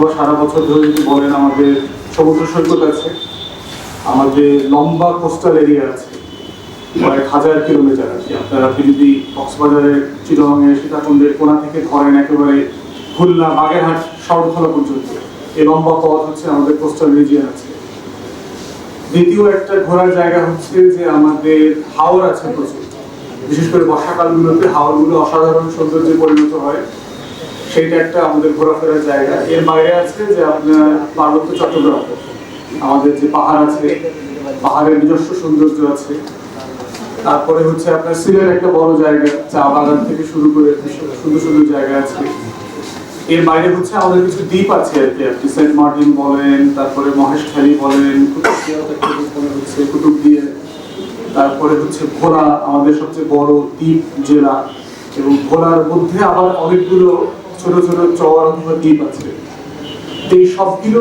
অথবা সারা বছর ধরে যদি বলেন আমাদের সমুদ্র সৈকত আছে, আমাদের লম্বা কোস্টাল এরিয়া আছে কয়েক হাজার কিলোমিটার আছে। আপনারা আপনি যদি কক্সবাজারের চিরঙে সীতাকুণ্ডের কোনা থেকে ধরেন একেবারে খুলনা, বাগেরহাট শরণখোলা পর্যন্ত, এই লম্বা পথ হচ্ছে আমাদের কোস্টাল রিজিয়ন আছে। দ্বিতীয় একটা ঘোরার জায়গা হচ্ছে যে আমাদের হাওর আছে প্রচুর। বিশেষ করে বর্ষাকালগুলোতে হাওরগুলো অসাধারণ সৌন্দর্যে পরিণত হয়। সেইটা একটা আমাদের ঘোরাফেরার জায়গা। এর বাইরে আছে যে আপনার পার্বত্য চট্টগ্রাম। আমাদের যে পাহাড় আছে, পাহাড়ের নিজস্ব সৌন্দর্য আছে। তারপরে হচ্ছে আপনার সিলেট একটা বড় জায়গা, চা বাগান থেকে শুরু করে সুন্দর সুন্দর জায়গা আছে। এর বাইরে হচ্ছে আমাদের কিছু দ্বীপ আছে আর কি আপনি সেন্ট মার্টিন বলেন, তারপরে মহেশখালী বলেন হচ্ছে কুতুবদিয়া তারপরে হচ্ছে ভোলা আমাদের সবচেয়ে বড় দ্বীপ জেলা। এবং ভোলার মধ্যে আবার অনেকগুলো ছোট ছোট চর অথবা দ্বীপ আছে। এই সবগুলো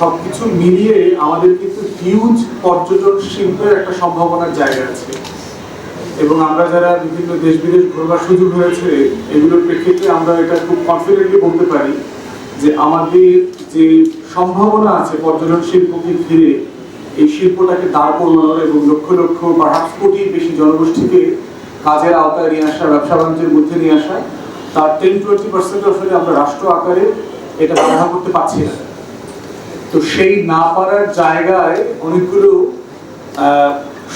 সবকিছু মিলিয়ে আমাদের কিন্তু হিউজ পর্যটন শিল্পের একটা সম্ভাবনার জায়গা আছে। এবং আমরা যারা বিভিন্ন দেশ বিদেশ ঘোরবার সুযোগ হয়েছে, এগুলোর প্রেক্ষিতে আমরা এটা খুব কনফিডেন্টলি বলতে পারি যে আমাদের যে সম্ভাবনা আছে পর্যটন শিল্পকে ঘিরে, এই শিল্পটাকে দাঁড় করানোর এবং লক্ষ লক্ষ বা হাফ কোটি বেশি জনগোষ্ঠীকে কাজের আওতায় নিয়ে আসা ব্যবসা বাণিজ্যের মধ্যে নিয়ে আসা তার টেন টোয়েন্টি পার্সেন্ট আসলে আমরা রাষ্ট্র আকারে এটা ব্যবহার করতে পারছি না। তো সেই না পারার জায়গায় অনেকগুলো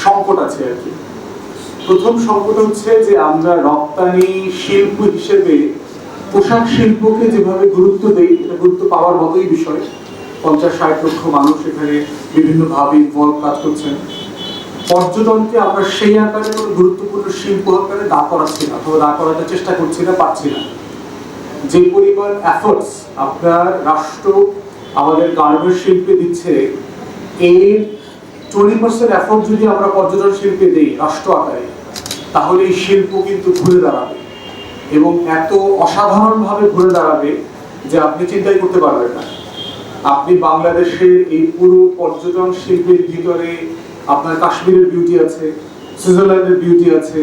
সংকট আছে আর কি। প্রথম সংকট হচ্ছে যে আমরা রপ্তানি শিল্প হিসেবে পোশাক শিল্পকে যেভাবে গুরুত্ব দেই, এটা গুরুত্ব পাওয়ার মতোই বিষয়। পঞ্চাশ, ষাট লক্ষ মানুষ এখানে বিভিন্ন ভাবে ইনভলভ কাজ করছেন। পর্যটনকে আমরা সেই আকারে কোনো গুরুত্বপূর্ণ শিল্প আকারে দাঁড় করাচ্ছি না অথবা দাঁড় করাতে চেষ্টা করছি না পাচ্ছি না? যে পরিমাণ এফোর্টস আপনার রাষ্ট্র আমাদের গার্মেন্টস শিল্পে দিচ্ছে, এর টোয়েন্টি পার্সেন্ট এফোর্ট যদি আমরা পর্যটন শিল্পে দিই রাষ্ট্র আকারে, তাহলে এই শিল্প কিন্তু ঘুরে দাঁড়াবে। এবং এত অসাধারণভাবে ঘুরে দাঁড়াবে যে আপনি চিন্তাই করতে পারবেন না। আপনি বাংলাদেশের এই পুরো পর্যটন শিল্পের ভিতরে আপনার কাশ্মীরের বিউটি আছে সুইজারল্যান্ডের বিউটি আছে,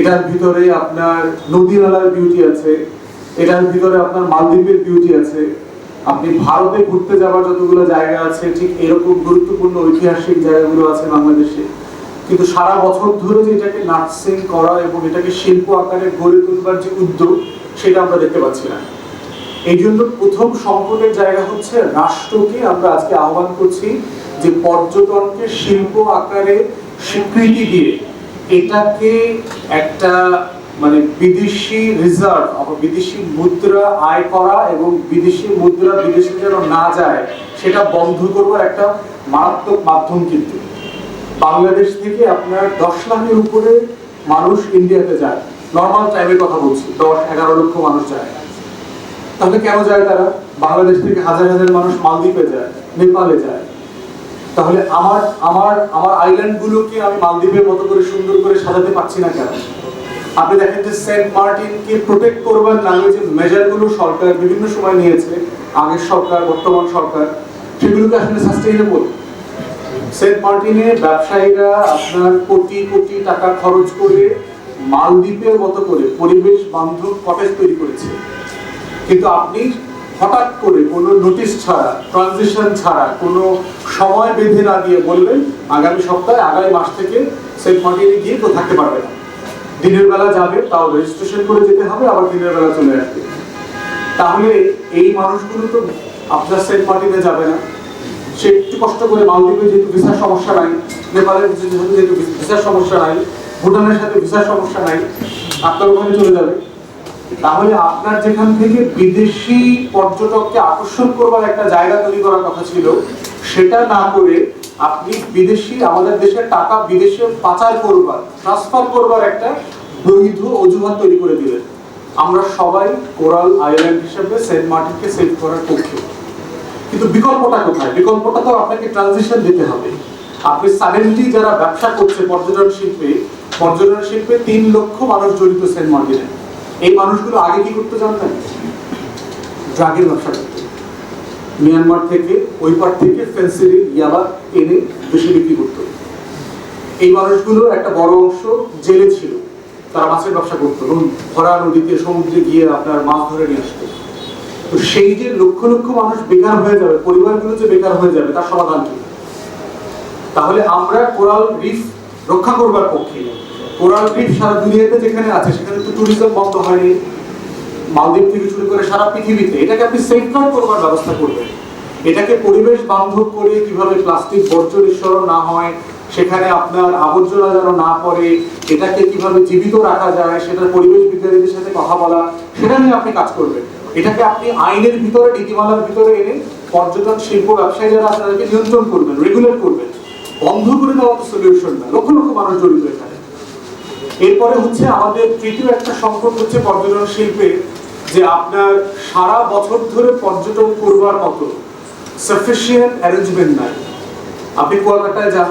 এটার ভিতরে আপনার নদী নালার বিউটি আছে, এটার ভিতরে আপনার মালদ্বীপের বিউটি আছে। আপনি ভারতে ঘুরতে যাওয়ার যতগুলো জায়গা আছে, ঠিক এরকম গুরুত্বপূর্ণ ঐতিহাসিক জায়গাগুলো আছে বাংলাদেশে। কিন্তু সারা বছর ধরে যে এটাকে নার্সিং করা এবং এটাকে শিল্প আকারে গড়ে তুলবার যে উদ্যোগ, সেটা আমরা দেখতে পাচ্ছি না। এই জন্য প্রথম সংকটের জায়গা হচ্ছে রাষ্ট্রকে আমরা আজকে আহ্বান করছি যে পর্যটনকে শিল্প আকারে স্বীকৃতি দিয়ে এটাকে একটা মানে বিদেশি রিজার্ভ অথবা বিদেশি মুদ্রা আয় করা এবং বিদেশি মুদ্রা বিদেশে যেন না যায়, সেটা বন্ধ করবার একটা মারাত্মক মাধ্যম কিন্তু। বাংলাদেশ থেকে আপনার দশ লাখের উপরে মানুষ ইন্ডিয়াতে যায়। নর্মাল টাইমের কথা বলছি, দশ, এগারো লক্ষ মানুষ যায়। তাহলে কেন যায় তারা? বাংলাদেশ থেকে হাজার হাজার মানুষ মালদ্বীপে যায়, নেপালে যায়। তাহলে আমার আমার আমার আইল্যান্ড গুলোকে আমি মালদ্বীপের মতো করে সুন্দর করে সাজাতে পারছি না কেন? আপনি দেখেন যে সেন্ট মার্টিনকে প্রোটেক্ট করবার নামে যে মেজারগুলো সরকার বিভিন্ন সময় নিয়েছে, আগের সরকার, বর্তমান সরকার। সেগুলোকে আসলে সাস্টেইনেবল সেন্ট মার্টিনে ব্যবসায়ীরা আপনার কোটি কোটি টাকা খরচ করে মালদ্বীপের মতো করে পরিবেশ বান্ধব কটেজ তৈরি করেছে। কিন্তু আপনি হঠাৎ করে কোনো নোটিশ ছাড়া ট্রানজিশন ছাড়া কোনো সময় বেঁধে না দিয়ে বললেন, আগামী সপ্তাহে, আগামী মাস থেকে সেন্ট মার্টিনে গিয়ে তো থাকতে পারবে না। দিনের বেলা যাবে, তাও রেজিস্ট্রেশন করে যেতে হবে, আবার দিনের বেলা চলে আসবে। তাহলে এই মানুষগুলো তো আপনার সেন্ট মার্টিনে যাবে না। সে একটু কষ্ট করে মালদ্বীপে যেহেতু ভিসার সমস্যা নাই, নেপালের যেহেতু ভিসার সমস্যা নাই, ভুটানের সাথে ভিসার সমস্যা নাই, আপনার ওখানে চলে যাবে। তাহলে আপনার যেখান থেকে বিদেশি পর্যটককে আকর্ষণ করবার একটা জায়গা তৈরি করার কথা ছিল, সেটা না করে আপনি বিদেশি, আমাদের দেশের টাকা বিদেশে পাচার করবার ট্রান্সফার করবার একটা বৈধ অজুহাত তৈরি করে দিলেন। আমরা সবাই কোরাল আইল্যান্ড হিসেবে সেন্ট মার্টিনকে সেভ করার পক্ষে। কিন্তু বিকল্পটা কোথায়? বিকল্পটা তো আপনাকে ট্রানজিশন দিতে হবে। আপনি সাডেনলি যারা ব্যবসা করছে, পর্যটন শিল্পে পর্যটন শিল্পে তিন লক্ষ মানুষ জড়িত সেন্ট মার্টিনে। এই মানুষগুলো আগে কি করতে জানতেন? ড্রাগের ব্যবসা করতে। মিয়ানমার থেকে ওই পার থেকে ফেন্সিডিল ইয়াবা এনে দেশে বিক্রি করতো। এই মানুষগুলো একটা বড় অংশ জেলে ছিল। তারা মাছের ব্যবসা করতো। ভরা নদীতে, সমুদ্রে গিয়ে আপনার মাছ ধরে নিয়ে আসতো। তো সেই যে লক্ষ লক্ষ মানুষ বেকার হয়ে যাবে, পরিবারগুলো যে বেকার হয়ে যাবে, তার সমাধান কি? তাহলে আমরা কোরাল রিফ রক্ষা করবার পক্ষে রিফ সারা দুনিয়াতে যেখানে আছে, সেখানে তো ট্যুরিজম বন্ধ হয়নি। মালদ্বীপ থেকে শুরু করে সারা পৃথিবীতে এটাকে আপনি সেফগার্ড করবার ব্যবস্থা করবেন। এটাকে পরিবেশ বান্ধব করে কীভাবে প্লাস্টিক বর্জ্য নিঃসরণ না হয়, সেখানে আপনার আবর্জনা যেন না পড়ে, এটাকে কীভাবে জীবিত রাখা যায় সেটার পরিবেশ বিজ্ঞানীদের সাথে কথা বলা, সেটা নিয়ে আপনি কাজ করবেন। এটাকে আপনি আইনের ভিতরে, নীতিমালার ভিতরে এনে পর্যটন শিল্প ব্যবসায়ী যারা আছে, তাদেরকে নিয়ন্ত্রণ করবেন রেগুলেট করবেন। বন্ধ করে দেওয়া তো সলিউশন না। লক্ষ লক্ষ মানুষ জড়িত এখানে। এরপরে হচ্ছে আমাদের তৃতীয় একটা সংকট হচ্ছে পর্যটন শিল্পে, যে আপনার সারা বছর ধরে পর্যটন করবার মতো সাফিসিয়েন্ট অ্যারেঞ্জমেন্ট নাই। আপনি কুয়াকাটায় যান,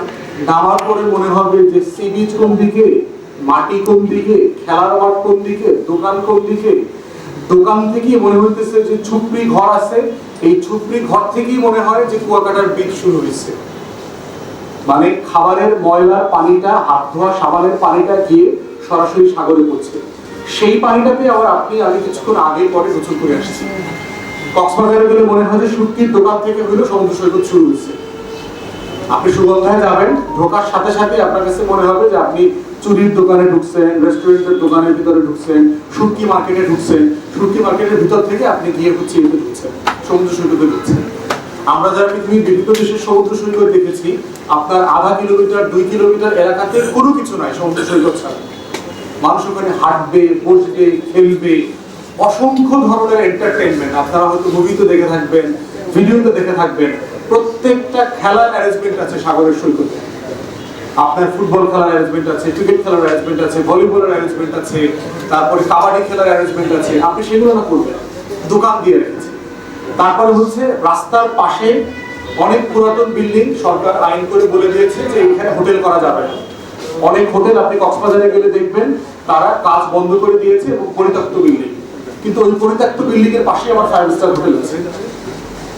নামার পরে মনে হবে যে সি বিচ কোন দিকে, মাটি কোন দিকে, খেলার মাঠ কোন দিকে, দোকান কোন দিকে। দোকান থেকেই মনে হইতেছে যে ছুপড়ি ঘর আছে, এই ছুপড়ি ঘর থেকেই মনে হয় যে কুয়াকাটার বীজ শুরু হয়েছে মানে খাবারের ময়লার পানিটা, হাত ধোয়া সাবানের পানিটা গিয়ে সরাসরি সাগরে পড়ছে। সেই পানিটাতে আবার আপনি আগে কিছুক্ষণ আগে পরে গোসল করে আসছি। কক্সবাজারে গেলে মনে হয় যে শুটকির দোকান থেকে হইল সমুদ্র সৈকত শুরু হয়েছে। আপনি সুগন্ধায় যাবেন, ঢোকার সাথে সাথে আপনার কাছে মনে হবে যে আপনি চুরির দোকানে ঢুকছেন, রেস্টুরেন্টের দোকানের ভিতরে ঢুকছেন শুটকি মার্কেটে ঢুকছেন শুটকি মার্কেটের ভিতর থেকে আপনি গিয়ে হচ্ছে ঢুকছেন, সমুদ্র সৈকতে ঢুকছেন। আমরা যারা পৃথিবীর বিভিন্ন দেশের সমুদ্র সৈকত দেখেছি, আপনার আধা কিলোমিটার, দুই কিলোমিটার এলাকাতে কোনো কিছু নাই সমুদ্র সৈকত ছাড়া। মানুষ ওখানে হাঁটবে, বসবে, খেলবে, অসংখ্য ধরনের এন্টারটেনমেন্ট আপনারা হয়তো মুভিতে দেখে থাকবেন ভিডিওতে দেখে থাকবেন, প্রত্যেকটা খেলার অ্যারেঞ্জমেন্ট আছে সাগরের সৈকতে। আপনার ফুটবল খেলার অ্যারেঞ্জমেন্ট আছে ক্রিকেট খেলার অ্যারেঞ্জমেন্ট আছে, ভলিবলের অ্যারেঞ্জমেন্ট আছে, তারপরে কাবাডি খেলার অ্যারেঞ্জমেন্ট আছে। আপনি সেগুলো না করবেন, দোকান দিয়ে রেখেছে তারপরে হচ্ছে রাস্তার পাশে অনেক পুরাতন বিল্ডিং সরকার আইন করে বলে দিয়েছে যে এখানে হোটেল করা যাবে না। অনেক হোটেল আপনি কক্সবাজারে গেলে দেখবেন, তারা কাজ বন্ধ করে দিয়েছে এবং পরিত্যক্ত বিল্ডিং। কিন্তু ওই পরিত্যক্ত বিল্ডিং এর পাশে আবার ফাইভ স্টার হোটেল আছে।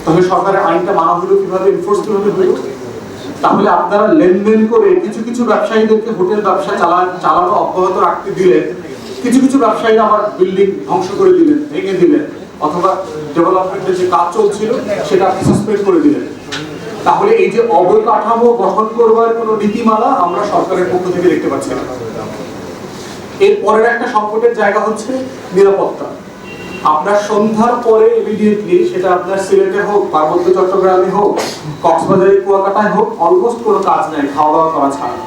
তাহলে সরকারের আইনটা মানা হলো কীভাবে এনফোর্স কীভাবে হলো? তাহলে আপনারা লেনদেন করে কিছু কিছু ব্যবসায়ীদেরকে হোটেল ব্যবসা চালান চালানো অব্যাহত রাখতে দিলেন কিছু কিছু ব্যবসায়ীরা আবার বিল্ডিং ধ্বংস করে দিলেন, ভেঙে দিলেন। অথবা ডেভেলপমেন্টের যে কাজ চলছিল, সেটা আপনি সাসপেন্ড করে দিলেন। তাহলে এই যে অবকাঠামো গঠন করবার কোনো নীতিমালা আমরা সরকারের পক্ষ থেকে দেখতে পাচ্ছি না। এর পরের একটা সংকটের জায়গা হচ্ছে নিরাপত্তা। আপনার সন্ধ্যার পরে ইমিডিয়েটলি সেটা আপনার সিলেটে হোক, পার্বত্য চট্টগ্রামে হোক, কক্সবাজারে, কুয়াকাটায় হোক অলমোস্ট কোনো কাজ নাই খাওয়া দাওয়া করা ছাড়া।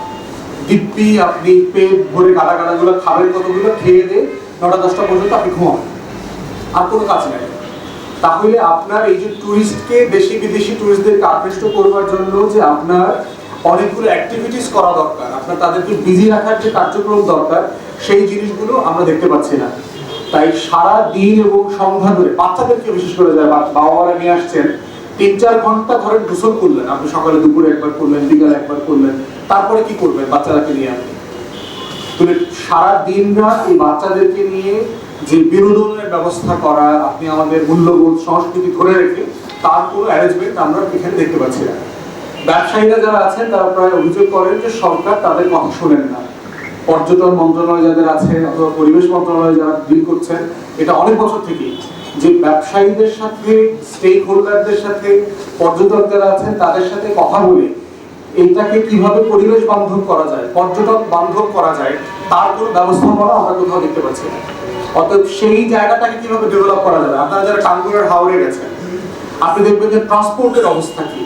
দিব্যি আপনি পেট ভরে গাদা গাদাগুলো খাবেন কতগুলো, খেয়ে দিয়ে নটা দশটা পর্যন্ত আপনি ঘুমান আর কোনো কাজ নাই। তাহলে আপনার এই যে টুরিস্টকে দেশি বিদেশি টুরিস্টদেরকে আকৃষ্ট করবার জন্য যে আপনার অনেকগুলো অ্যাক্টিভিটিস করা দরকার, আপনার তাদেরকে বিজি রাখার যে কার্যক্রম দরকার, সেই জিনিসগুলো আমরা দেখতে পাচ্ছি না। তাই সারা দিন এবং সন্ধ্যা ধরে বাচ্চাদেরকে বিশেষ করে যায় বাবা মারা নিয়ে আসছেন তিন চার ঘণ্টা ধরে গোসল করলেন। আপনি সকালে দুপুরে একবার করলেন, বিকালে একবার করলেন, তারপরে কি করবেন বাচ্চারাকে নিয়ে তুমি সারা দিন রাত এই বাচ্চাদেরকে নিয়ে যে বিনোদনের ব্যবস্থা করা, আপনি আমাদের মূল্যবোধ, সংস্কৃতি ধরে রেখে তার কোনো অ্যারেঞ্জমেন্ট আমরা এখানে দেখতে পাচ্ছি না। ব্যবসায়ীরা যারা আছেন, তারা প্রায় অভিযোগ করেন যে সরকার তাদের কথা শোনেন না। পর্যটন মন্ত্রণালয় যাদের আছে অথবা পরিবেশ মন্ত্রণালয় যারা ডিল করছেন, এটা অনেক বছর থেকেই। যে ব্যবসায়ীদের সাথে স্টেক হোল্ডারদের সাথে, পর্যটক যারা আছেন, তাদের সাথে কথা বলে এইটাকে কীভাবে পরিবেশ বান্ধব করা যায়, পর্যটক বান্ধব করা যায়, তার কোনো ব্যবস্থাপনা আমরা কোথাও দেখতে পাচ্ছি না। অতএব সেই জায়গাটাকে কীভাবে ডেভেলপ করা যাবে? আপনারা যারা হাওড়ে গেছেন, আপনি দেখবেন যে ট্রান্সপোর্টের অবস্থা কি?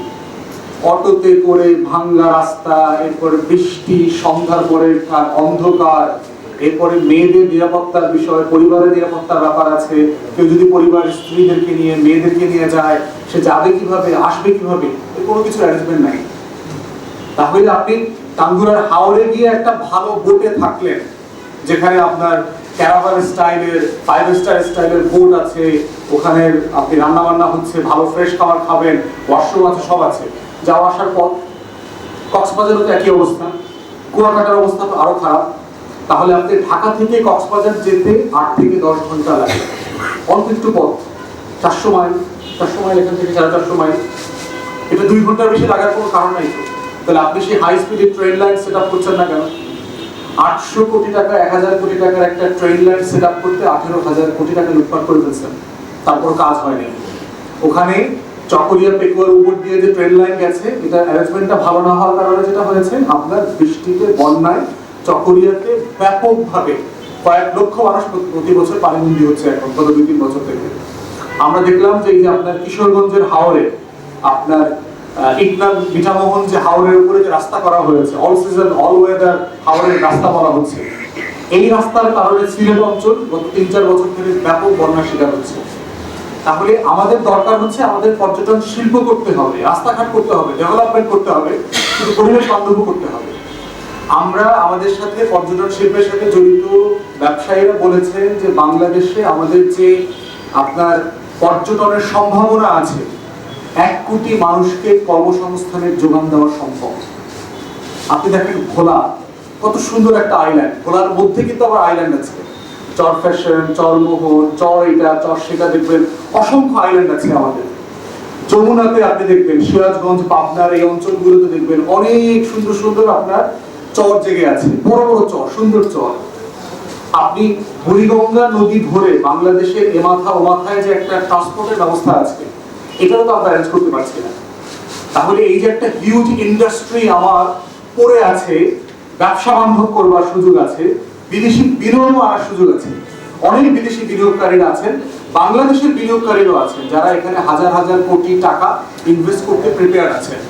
অটোতে করে ভাঙ্গা রাস্তা, এরপরে বৃষ্টি, সন্ধ্যার পরে অন্ধকার, এরপরে মেয়েদের নিরাপত্তার পরিবারের নিরাপত্তার ব্যাপার আছে। কেউ যদি পরিবারের স্ত্রীদেরকে নিয়ে, মেয়েদেরকে নিয়ে যায়, সে যাবে কীভাবে, আসবে কীভাবে কোনো কিছু অ্যারেঞ্জমেন্ট নাই। তাহলে আপনি টাঙ্গুরার হাওড়ে গিয়ে একটা ভালো বোটে থাকলেন, যেখানে আপনার ক্যারাভান স্টাইলের ফাইভ স্টার স্টাইলের বোট আছে, ওখানে আপনি রান্না বান্না হচ্ছে, ভালো ফ্রেশ খাবার খাবেন ওয়াশরুম আছে, সব আছে। যাওয়া আসার পর, কক্সবাজারও তো একই অবস্থা। কুয়াকাটার অবস্থা তো আরও খারাপ। তাহলে আপনি ঢাকা থেকে কক্সবাজার যেতে আট থেকে দশ ঘণ্টা লাগে। অল্প একটু পথ। চারশো মাইল চারশো মাইল এখান থেকে সাড়ে চারশো মাইল। এটা দুই ঘণ্টার বেশি লাগার কোনো কারণ নাই তাহলে আপনি সেই হাই স্পিডের ট্রেন লাইন সেট আপ করছেন না কেন? আটশো কোটি টাকা, এক হাজার কোটি টাকার একটা ট্রেন লাইন সেট আপ করতে আঠেরো হাজার কোটি টাকা লুটপাট করে ফেলছেন তারপর কাজ হয়নি। ওখানে চকরিয়া পেকুয়ার উপর দিয়ে যে ট্রেন লাইন গেছে, এটা অ্যারেঞ্জমেন্টটা ভালো না হওয়ার কারণে যেটা হয়েছে, আপনার বৃষ্টিতে, বন্যায় চকরিয়াতে ব্যাপকভাবে কয়েক লক্ষ মানুষ প্রতি- বছর পানিবন্দী হচ্ছে এখন, গত দুই তিন বছর থেকে। আমরা দেখলাম যে এই যে আপনার কিশোরগঞ্জের হাওড়ে আপনার ইকনাল মিঠামোহন যে হাওড়ের উপরে যে রাস্তা করা হয়েছে অল সিজন অল ওয়েদার হাওড়ের রাস্তা বলা হচ্ছে। এই রাস্তার কারণে সিলেট অঞ্চল গত তিন চার বছর ধরে ব্যাপক বন্যার শিকার হচ্ছে। তাহলে আমাদের দরকার হচ্ছে আমাদের পর্যটন শিল্প করতে হবে, রাস্তাঘাট করতে হবে ডেভেলপমেন্ট করতে হবে কিন্তু পরিবেশ বান্ধব করতে হবে। আমরা আমাদের সাথে পর্যটন শিল্পের সাথে জড়িত ব্যবসায়ীরা বলেছেন যে বাংলাদেশে আমাদের যে আপনার পর্যটনের সম্ভাবনা আছে এক কোটি মানুষকে কর্মসংস্থানের যোগান দেওয়া সম্ভব। আপনি দেখেন ভোলা কত সুন্দর একটা আইল্যান্ড ভোলার মধ্যে কিন্তু আবার আইল্যান্ড আছে। চর ফ্যাশন চরমোহন চর এটা, চর সেটা দেখবেন। অসংখ্য আইল্যান্ড আছে আমাদের। যমুনাতে আপনি দেখবেন, সিরাজগঞ্জ, পাবনার এই অঞ্চলগুলোতে দেখবেন অনেক সুন্দর সুন্দর আপনার চর জেগে আছে। বড় বড় চর, সুন্দর চর। আপনি বুড়িগঙ্গা নদী ধরে বাংলাদেশের এ মাথা ও মাথায় যে একটা ট্রান্সপোর্টের ব্যবস্থা আছে এটাও তো আমরা অ্যারেঞ্জ করতে পারছি না। তাহলে এই যে একটা হিউজ ইন্ডাস্ট্রি আমার পড়ে আছে, ব্যবসা বান্ধব করবার সুযোগ আছে, বিদেশি বিনিয়োগ আনার সুযোগ আছে। অনেক বিদেশি বিনিয়োগকারীরা আছেন, বাংলাদেশের বিনিয়োগকারীরাও আছেন, যারা এখানে হাজার হাজার কোটি টাকা ইনভেস্ট করতে প্রিপেয়ার আছেন।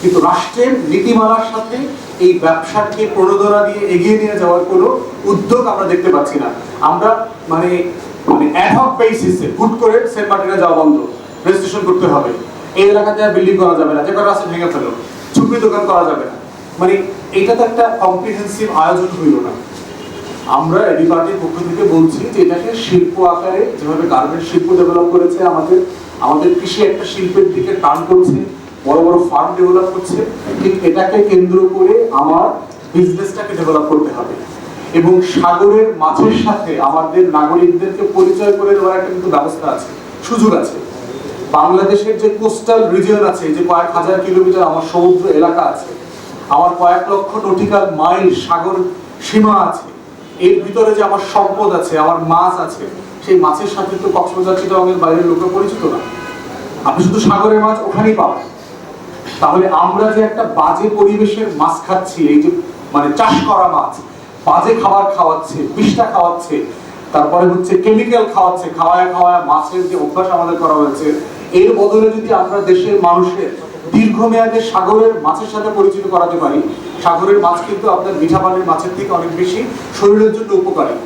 কিন্তু রাষ্ট্রের নীতিমালার সাথে এই ব্যবসাকে প্রণোদনা দিয়ে এগিয়ে নিয়ে যাওয়ার কোনো উদ্যোগ আমরা দেখতে পাচ্ছি না। আমরা মানে মানে অ্যাডহক বেসিসে হুট করে সেন্ট মার্টিনে যাওয়া বন্ধ। রেজিস্ট্রেশন করতে হবে। এই এলাকাতে আর বিল্ডিং করা যাবে না। যে কটা আছে ভেঙে ফেলো ঝুঁকি দোকান করা যাবে না। মানে এটা তো একটা কম্প্রিহেন্সিভ আয়োজন হইল না। আমরা এডি পার্টির পক্ষ থেকে বলছি যে এটাকে শিল্প আকারে, যেভাবে গার্মেন্ট শিল্প ডেভেলপ করেছে, আমাদের আমাদের কৃষি একটা শিল্পের দিকে টান করছে, বড় বড় ফার্ম ডেভেলপ করছে, ঠিক এটাকে কেন্দ্র করে আমার বিজনেসটাকে ডেভেলপ করতে হবে। এবং সাগরের মাছের সাথে আমাদের নাগরিকদেরকে পরিচয় করে দেওয়ার একটা কিন্তু ব্যবস্থা আছে, সুযোগ আছে। বাংলাদেশের যে কোস্টাল রিজিয়ন আছে যে কয়েক হাজার কিলোমিটার আমার সমুদ্র এলাকা আছে, আমার কয়েক লক্ষ নটিক্যাল মাইল সাগর সীমা আছে, এর ভিতরে যে আমার সম্পদ আছে, আমার মাছ আছে, সেই মাছের সাথে তো কক্সবাজার, চিটাগাংয়ের বাইরের লোকে পরিচিত না। আপনি শুধু সাগরের মাছ ওখানেই পাবেন। তাহলে আমরা যে একটা বাজে পরিবেশের মাছ খাচ্ছি, এই যে মানে চাষ করা মাছ, বাজে খাবার খাওয়াচ্ছে বিষটা খাওয়াচ্ছে, তারপরে হচ্ছে কেমিক্যাল খাওয়াচ্ছে, খাওয়ায় খাওয়ায় মাছের যে অভ্যাস আমাদের করা হয়েছে এর বদলে যদি আমরা দেশের মানুষের দীর্ঘমেয়াদে সাগরের মাছের সাথে পরিচিত করাতে পারি, সাগরের মাছ কিন্তু আপনার মিঠা পানির মাছের থেকে অনেক বেশি শরীরের জন্য উপকারী।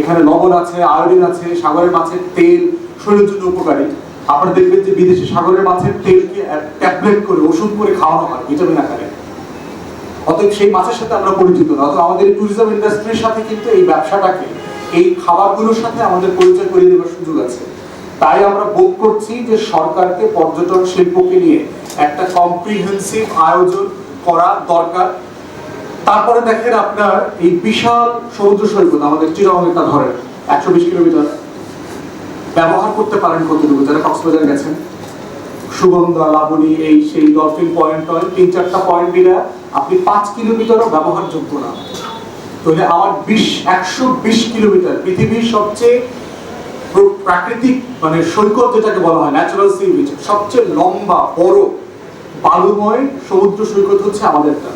এখানে লবণ আছে, আয়োডিন আছে, সাগরের মাছের তেল শরীরের জন্য উপকারী। আপনারা দেখবেন যে বিদেশি সাগরের মাছের তেলকে ট্যাবলেট করে, ওষুধ করে খাওয়ানো হয়, ভিটামিন আকারে। অতএব সেই মাছের সাথে আমরা পরিচিত না, অথবা আমাদের ট্যুরিজম ইন্ডাস্ট্রির সাথে কিন্তু এই ব্যবসাটাকে, এই খাবারগুলোর সাথে আমাদের পরিচয় করিয়ে দেওয়ার সুযোগ আছে। তাই আমরা বোধ করছি যে সরকারকে পর্যটন শিল্পকে নিয়ে একটা কম্প্রিহেন্সিভ আয়োজন করা দরকার। তারপরে দেখেন আপনার এই বিশাল সমুদ্র সৈকত, আমাদের চিরঙ্গিতা ধরেন, একশো বিশ কিলোমিটার। ব্যবহার করতে পারেন কতটুকু যারা কক্সবাজার গেছেন। সুগন্ধা, লাবণী, এই সেই ডলফিন পয়েন্ট টয়েন্ট তিন চারটা পয়েন্ট দিলে আপনি পাঁচ কিলোমিটারও ব্যবহারযোগ্য না। তাহলে আমার বিশ, একশো বিশ কিলোমিটার পৃথিবীর সবচেয়ে প্রাকৃতিক মানে সৈকত যেটাকে বলা হয় ন্যাচারাল সি বিচ সবচেয়ে লম্বা, বড়, বালুময় সমুদ্র সৈকত হচ্ছে আমাদেরটা।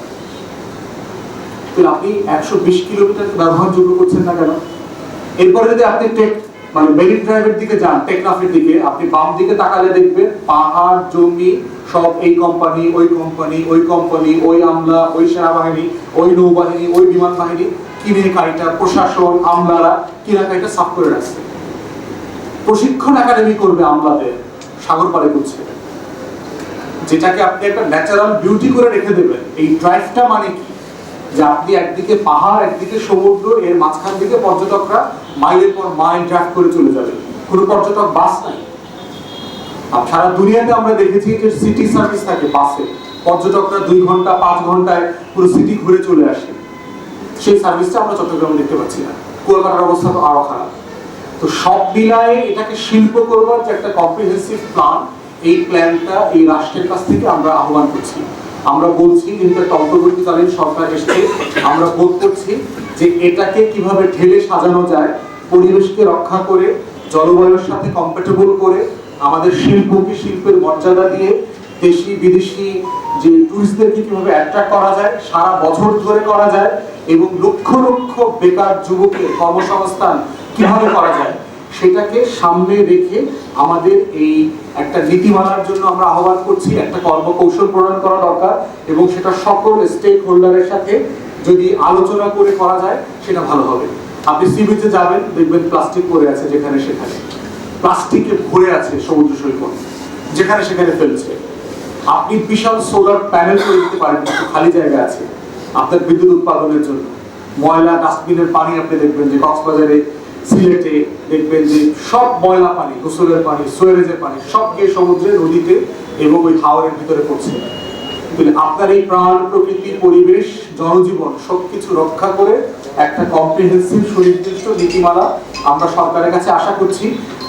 আপনি একশো বিশ কিলোমিটার ব্যবহারযোগ্য করছেন না কেন? এরপরে যদি আপনি টেক মানে মেরিন ড্রাইভের দিকে যান, টেকনাফের দিকে, আপনি বাম দিকে তাকালে দেখবেন পাহাড়, জমি, সব এই কোম্পানি ওই কোম্পানি ওই কোম্পানি ওই আমলা, ওই সেনাবাহিনী, ওই নৌবাহিনী, ওই বিমান বাহিনী, কিনে কাইটা প্রশাসন, আমলারা, কিনা কাইটা সাফ করে রাখছে। প্রশিক্ষণ একাডেমি করবে আমলাদের সাগর পাড়ে করছে যেটাকে আপনি একটা ন্যাচারাল বিউটি করে রেখে দেবেন। এই ড্রাইভটা মানে কি? যে আপনি একদিকে পাহাড়, একদিকে সমুদ্র, এর মাঝখান থেকে পর্যটকরা মাইলের পর মাইল ড্রাইভ করে চলে যাবে। কোনো পর্যটক বাস নাই। সারা দুনিয়াতে আমরা দেখেছি যে সিটি সার্ভিস থাকে বাসে পর্যটকরা দুই ঘণ্টা, পাঁচ ঘন্টায় পুরো সিটি ঘুরে চলে আসে। সেই সার্ভিসটা আমরা চট্টগ্রামে দেখতে পাচ্ছি না। কলকাতার অবস্থা তো আরও খারাপ। তো সব মিলায়ে এটাকে শিল্প করবার যে একটা কম্প্রিহেন্সিভ প্ল্যান এই প্ল্যানটা এই রাষ্ট্রের কাছ থেকে আমরা আহ্বান করছি। আমরা বলছি, যেহেতু একটা অন্তর্বর্তীকালীন সরকার এসছে, আমরা বোধ করছি যে এটাকে কীভাবে ঢেলে সাজানো যায়, পরিবেশকে রক্ষা করে, জলবায়ুর সাথে কম্প্যাটেবল করে, আমাদের শিল্পকে শিল্পের মর্যাদা দিয়ে দেশি, বিদেশি যে টুরিস্টদেরকে কীভাবে অ্যাট্রাক্ট করা যায়, সারা বছর ধরে করা যায়, এবং লক্ষ লক্ষ বেকার যুবকের কর্মসংস্থান কীভাবে করা যায়? সেটাকে সামনে রেখে আমাদের এই একটা নীতিমালার জন্য আমরা আহ্বান করছি, একটা কর্মকৌশল প্রণয়ন করা দরকার এবং সেটা সকল স্টেক হোল্ডারের সাথে যদি আলোচনা করে করা যায়, সেটা ভালো হবে। আপনি সি বিচে যাবেন, দেখবেন প্লাস্টিক পড়ে আছে যেখানে সেখানে। প্লাস্টিকে ভরে আছে সমুদ্র সৈকত, যেখানে সেখানে ফেলছে। আপনি বিশাল সোলার প্যানেল করে দিতে পারেন খালি জায়গা আছে। আপনার বিদ্যুৎ উৎপাদনের জন্য। ময়লা ডাস্টবিনের পানি আপনি দেখবেন যে কক্সবাজারে সিলেটে দেখবেন যে সব ময়লা পানি, গোসলের পানি, সোয়ারেজের পানি, সব গিয়ে সমুদ্রে, নদীতে এবং ওই হাওরের ভিতরে পড়ছে। আপনার এই প্রাণ প্রকৃতি পরিবেশ, জনজীবন সবকিছু রক্ষা করে একটা কম্প্রিহেন্সিভ সুনির্দিষ্ট নীতিমালা আমরা সরকারের কাছে আশা করছি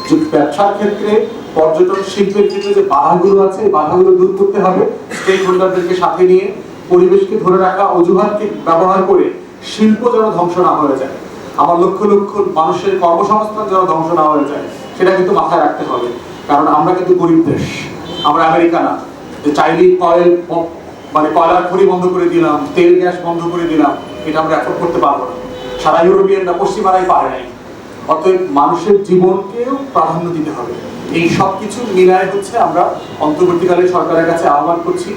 যে ব্যবসার ক্ষেত্রে, পর্যটন শিল্পের ক্ষেত্রে যে বাধাগুলো আছে, এই বাধাগুলো দূর করতে হবে। স্টেক হোল্ডারদেরকে সাথে নিয়ে পরিবেশকে ধরে রাখা, অজুহাতকে ব্যবহার করে শিল্প যেন ধ্বংস না হয়ে যায়। আমার লক্ষ লক্ষ মানুষের কর্মসংস্থান যেন ধ্বংস না হয়ে যায়, সেটা কিন্তু মাথায় রাখতে হবে। কারণ আমরা কিন্তু গরিব দেশ, আমরা আমেরিকা না। যে চাইলেই কয়েল মানে কয়লার খড়ি বন্ধ করে দিলাম, তেল গ্যাস বন্ধ করে দিলাম, এটা আমরা অ্যাফোর্ড করতে পারব না। সারা ইউরোপিয়ানরা পশ্চিমারাই পারে নাই। অতএব মানুষের জীবনকেও প্রাধান্য দিতে হবে। এই সব কিছু মিলায় হচ্ছে আমরা অন্তর্বর্তীকালে সরকারের কাছে আহ্বান করছি,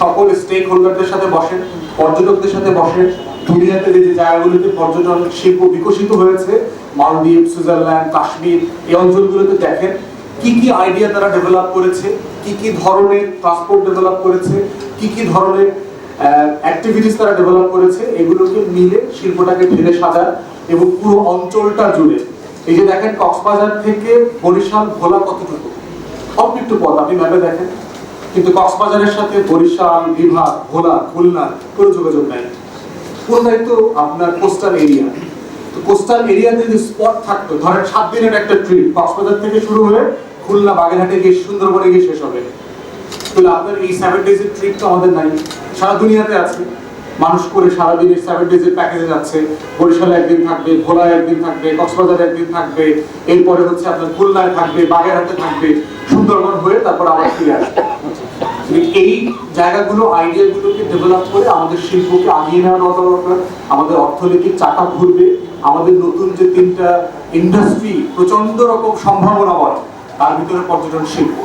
সকল স্টেক হোল্ডারদের সাথে বসেন, পর্যটকদের সাথে বসেন দুনিয়াতে যে জায়গাগুলোতে পর্যটন শিল্প বিকশিত হয়েছে, মালদ্বীপ, সুইজারল্যান্ড, কাশ্মীর, এই অঞ্চলগুলোতে দেখেন কি কি আইডিয়া তারা ডেভেলপ করেছে, কি কি ধরনের ট্রান্সপোর্ট ডেভেলপ করেছে, কি কি ধরনের অ্যাক্টিভিটিস তারা ডেভেলপ করেছে, এগুলোকে মিলে শিল্পটাকে ঢেলে সাজান এবং পুরো অঞ্চলটা জুড়ে। এই যে দেখেন কক্সবাজার থেকে বরিশাল, ভোলা কতটুকু? অল্প একটু পথ, আপনি ম্যাপে দেখেন। কিন্তু কক্সবাজারের সাথে বরিশাল, বিভাগ, ভোলা, খুলনা, কোনো যোগাযোগ নাই। পুরোটাই তো আপনার কোস্টাল এরিয়া তো কোস্টাল এরিয়াতে যদি স্পট থাকতো, ধরেন সাত দিনের একটা ট্রিপ কক্সবাজার থেকে শুরু হয়ে খুলনা, বাগেরহাটে গিয়ে সুন্দরবনে গিয়ে শেষ হবে। তাহলে আপনার এই সেভেন ডেজের আমাদের নাই। সারা দুনিয়াতে আছে। মানুষ করে সারা দিনের সেভেন ডেজের প্যাকেজে যাচ্ছে। বরিশালে একদিন থাকবে ভোলায় একদিন থাকবে, কক্সবাজারে একদিন থাকবে। এরপরে হচ্ছে আপনার খুলনায় থাকবে, বাগেরহাটে থাকবে। সুন্দরবন হয়ে তারপর আবার ফিরে আসবে। এই জায়গাগুলো আইডিয়াগুলোকে ডেভেলপ করে আমাদের শিল্পকে আগিয়ে নেওয়া দরকার। আমাদের অর্থনীতির চাকা ঘুরবে। আমাদের নতুন যে তিনটা ইন্ডাস্ট্রি প্রচণ্ড রকম সম্ভাবনা হয় তার ভিতরে পর্যটন শিল্প।